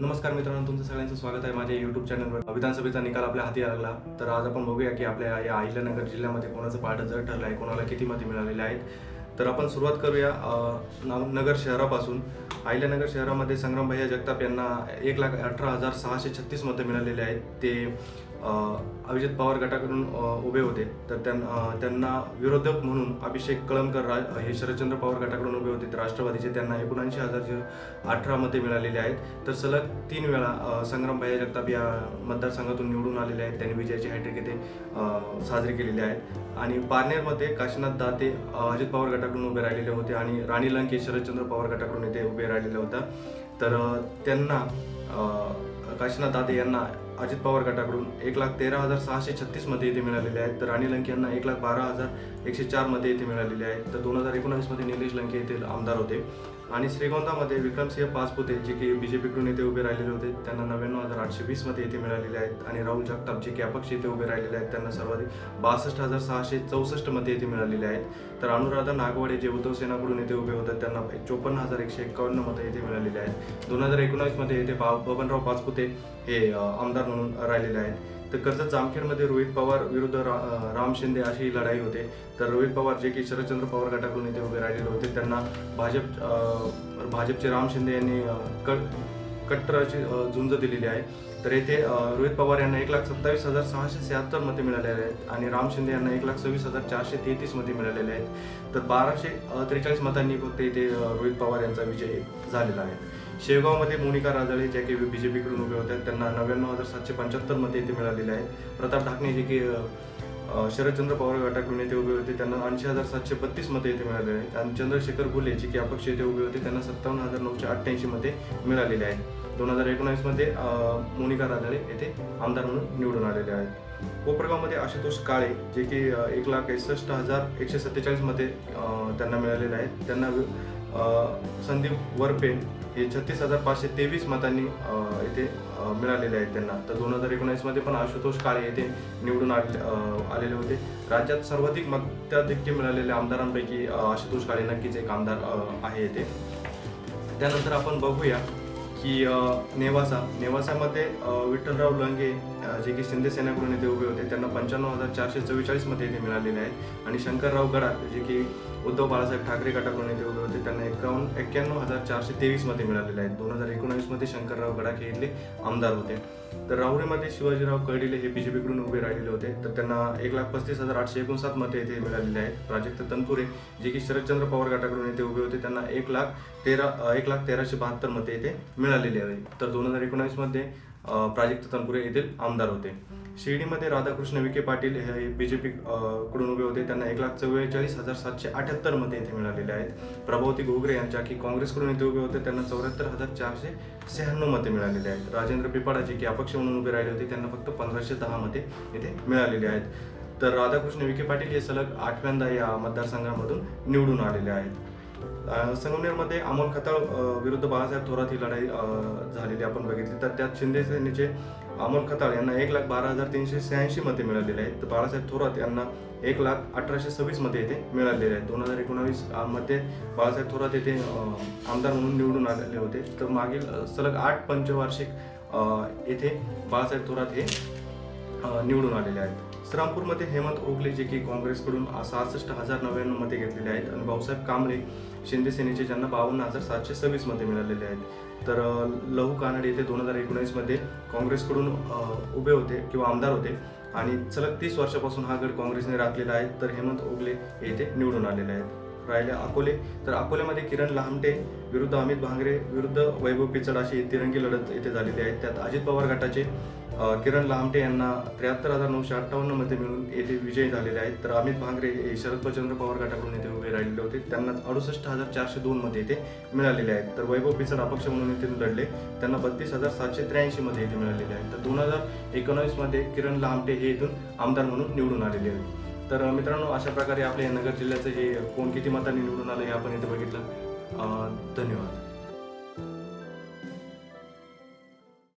नमस्कार मित्रांनो तुमचं सगळ्यांचं स्वागत आहे माझ्या युट्यूब चॅनलवर विधानसभेचा निकाल आपल्या हाती लागला तर आज आपण बघूया की आपल्या या अहिल्यानगर जिल्ह्यामध्ये कोणाचं पाठ जर ठरलं आहे कोणाला किती मते मिळालेले आहेत. तर आपण सुरुवात करूया नगर शहरापासून. अहिल्यानगर शहरामध्ये संग्राम भैया जगताप यांना एक लाख अठरा हजार सहाशे छत्तीस मतं मिळालेले आहेत. ते अभिजित पवार गटाकडून उभे होते. तर त्यां- त्यांना विरोधक म्हणून अभिषेक कळमकर राज हे शरदचंद्र पवार गटाकडून उभे होते. तर राष्ट्रवादीचे त्यांना एकोणऐंशी हजार अठरा मते आहेत. तर सलग तीन वेळा संग्राम भैया जगताप या मतदारसंघातून निवडून आलेले आहेत. त्यांनी विजयाची हॅट्रिक येथे साजरी केलेली आहे. आणि पारनेरमध्ये काशीनाथ दाते अजित पवार गटाकडून उभे राहिलेले होते आणि राणी लंके शरदचंद्र पवार गटाकडून येथे उभे राहिलेले होता. तर त्यांना काशीनाथ दाते यांना अजित पवार गटाकडून एक लाख तेरा हजार सहाशे छत्तीसमध्ये येथे मिळालेले आहेत. तर राणी लंके यांना एक लाख बारा हजार एकशे चारमध्ये येथे मिळालेले आहेत. तर दोन हजार एकोणावीसमध्ये निलेश लंके येथील आमदार होते. आणि श्रीगोंदामध्ये विक्रमसिंह पासपुते जे की पीकडून येथे उभे राहिलेले होते त्यांना नव्याण्णव हजार आठशे वीसमध्ये येथे मिळालेले आहेत. आणि राहुल जगताप जे की अपक्ष येथे उभे राहिलेले आहेत त्यांना सर्वाधिक बासष्ट हजार सहाशे चौसष्टमध्ये येथे मिळालेले आहेत. तर अनुराधा नागवडे जे उद्धव सेनाकडून येथे उभे होतात त्यांना चोपन्न हजार एकशे एकावन्नमध्ये मतं येथे मिळालेले आहेत. दोन हजार एकोणावीसमध्ये येथे बा बबनराव पाचपुते हे आमदार म्हणून राहिलेले आहेत. तर कर्जत जामखेडमध्ये रोहित पवार विरुद्ध रा, राम शिंदे अशी ही लढाई होते. तर रोहित पवार जे की शरदचंद्र पवार गटाकडून इथे उभे राहिलेले होते. त्यांना भाजप भाजपचे राम शिंदे यांनी कट कट्टर अशी झुंज दिलेली आहे. तर येथे रोहित पवार यांना एक लाख सत्तावीस हजार सहाशे शहात्तर मते मिळालेले आहेत आणि राम शिंदे यांना एक लाख सव्वीस हजार चारशे तेहतीस मते मिळालेले आहेत. तर बाराशे त्रेचाळीस मतांनी फक्त इथे रोहित पवार यांचा विजय झालेला आहे. शेवगावमध्ये मोनिका राजाळे ज्या की बीजेपीकडून उभे होत्या त्यांना नव्याण्णव हजार सातशे पंच्याहत्तर मते इथे मिळालेले आहेत. प्रताप ढाकणे जे की शरदचंद्र पवार गटाकडून येथे उभे होते. त्यांना ऐंशी हजार सातशे बत्तीस मते येथे मिळालेले आहेत. आणि चंद्रशेखर भुले जे की अपक्ष येथे उभे होते त्यांना सत्तावन्न हजार नऊशे अठ्ठ्याऐंशी मते मिळालेले आहेत. दोन हजार एकोणावीसमध्ये मोनिका राजाळे येथे आमदार म्हणून निवडून आलेले आहेत. कोपरगावमध्ये आशुतोष काळे जे की एक लाख एकसष्ट हजार एकशे सत्तेचाळीस मते त्यांना मिळालेले आहेत. त्यांना संदीप वरपे हे छत्तीस हजार पाचशे तेवीस मतांनी येथे मिळालेले आहेत त्यांना. तर दोन हजार एकोणीसमध्ये पण आशुतोष काळे येथे निवडून आले आलेले होते. राज्यात सर्वाधिक मताधिक्य मिळालेल्या आमदारांपैकी आशुतोष काळे नक्कीच एक आमदार आहे येथे त्यानंतर आपण बघूया की नेवासा. नेवासामध्ये विठ्ठलराव लंगे जे की शिंदे सेनाकडून येथे उभे होते त्यांना पंच्याण्णव हजार चारशे चव्वेचाळीसमध्ये येथे मिळालेले आहेत. आणि शंकरराव गडाख जे की उद्धव बाळासाहेब ठाकरे गटाकडून येथे उभे होते. त्यांना एकावन्न एक्क्याण्णव हजार चारशे तेवीसमध्ये मिळालेले आहेत. दोन हजार एकोणावीसमध्ये शंकरराव गडाखे इथले आमदार होते. तर राहुरीमध्ये शिवाजीराव कळडिले हे बीजेपीकडून उभे राहिलेले होते. तर त्यांना एक लाख पस्तीस हजार आठशे एकोणसाठ मते येथे मिळालेले आहेत. प्राजक्त तनपुरे जे की शरदचंद्र पवार गटाकडून येथे उभे होते त्यांना एक लाख तेरा एक लाख तेराशे बहात्तर मते येथे मिळालेली आहे. तर दोन हजार एकोणावीसमध्ये प्राजक्त तनपुरे येथील आमदार होते. शिर्डीमध्ये राधाकृष्ण विखे पाटील हे बी जे कडून उभे होते. त्यांना एक लाख चव्वेचाळीस हजार सातशे अठ्याहत्तर मते येथे मिळालेले आहेत. प्रभावती घोगरे यांच्या की काँग्रेसकडून येथे उभे होते त्यांना चौऱ्याहत्तर हजार चारशे शहाण्णव मते मिळालेले आहेत. राजेंद्र पिपाडाचे की अपक्ष म्हणून उभे राहिले होते त्यांना फक्त पंधराशे दहा मते येथे मिळालेले आहेत. तर राधाकृष्ण विखे पाटील हे सलग आठव्यांदा या मतदारसंघामधून निवडून आलेले आहेत. संगमनेरमध्ये अमोल खताळ विरुद्ध बाळासाहेब थोरात ही लढाई झालेली आपण बघितली. तर त्यात शिंदे सेनेचे अमोल खताळ यांना एक लाख बारा हजार तीनशे शहाऐंशी मते मिळालेले आहेत. तर बाळासाहेब थोरात यांना एक लाख अठराशे सव्वीसमध्ये येथे मिळालेले आहेत. दोन हजार एकोणावीसमध्ये बाळासाहेब थोरात येथे आमदार म्हणून निवडून आलेले होते. तर मागील सलग आठ पंचवार्षिक येथे बाळासाहेब थोरात हे निवडून आलेले आहेत. श्रीरामपूरमध्ये हेमंत ओगले जे की काँग्रेसकडून सहासष्ट हजार नव्याण्णवमध्ये घेतलेले आहेत आणि भाऊसाहेब कांबळे शिंदे सेनेचे ज्यांना बावन्न हजार सातशे सव्वीसमध्ये मिळालेले आहेत. तर लहू कानडे येथे दोन हजार एकोणीसमध्ये काँग्रेसकडून उभे होते किंवा आमदार होते आणि सलग तीस वर्षापासून हा गड काँग्रेसने राखलेला आहे. तर हेमंत ओगले येथे निवडून आलेले आहेत. राहिले अकोले. तर अकोल्यामध्ये किरण लामटे विरुद्ध अमित भांगरे विरुद्ध वैभव पिचड अशी तिरंगी लढत येथे झालेली आहे. त्यात अजित पवार गटाचे किरण लामटे यांना त्र्याहत्तर हजार नऊशे अठ्ठावन्नमध्ये मिळून येथे विजयी झालेले आहेत. तर अमित भांगरे हे शरदचंद्र पवार गटाकडून येथे उभे राहिलेले होते. त्यांना अडुसष्ट हजार चारशे दोन मध्ये येथे मिळालेले आहेत. तर वैभव पिचड अपक्ष म्हणून येथे लढले. त्यांना बत्तीस हजार सातशे त्र्याऐंशी मध्ये येथे मिळालेले आहेत. तर दोन हजार एकोणावीसमध्ये किरण लामटे हे इथून आमदार म्हणून निवडून आलेले आहेत. तर मित्रांनो अशा प्रकारे आपल्या नगर जिल्ह्याचं हे कोण किती मतांनी निवडून आलं हे आपण इथे बघितलं. धन्यवाद.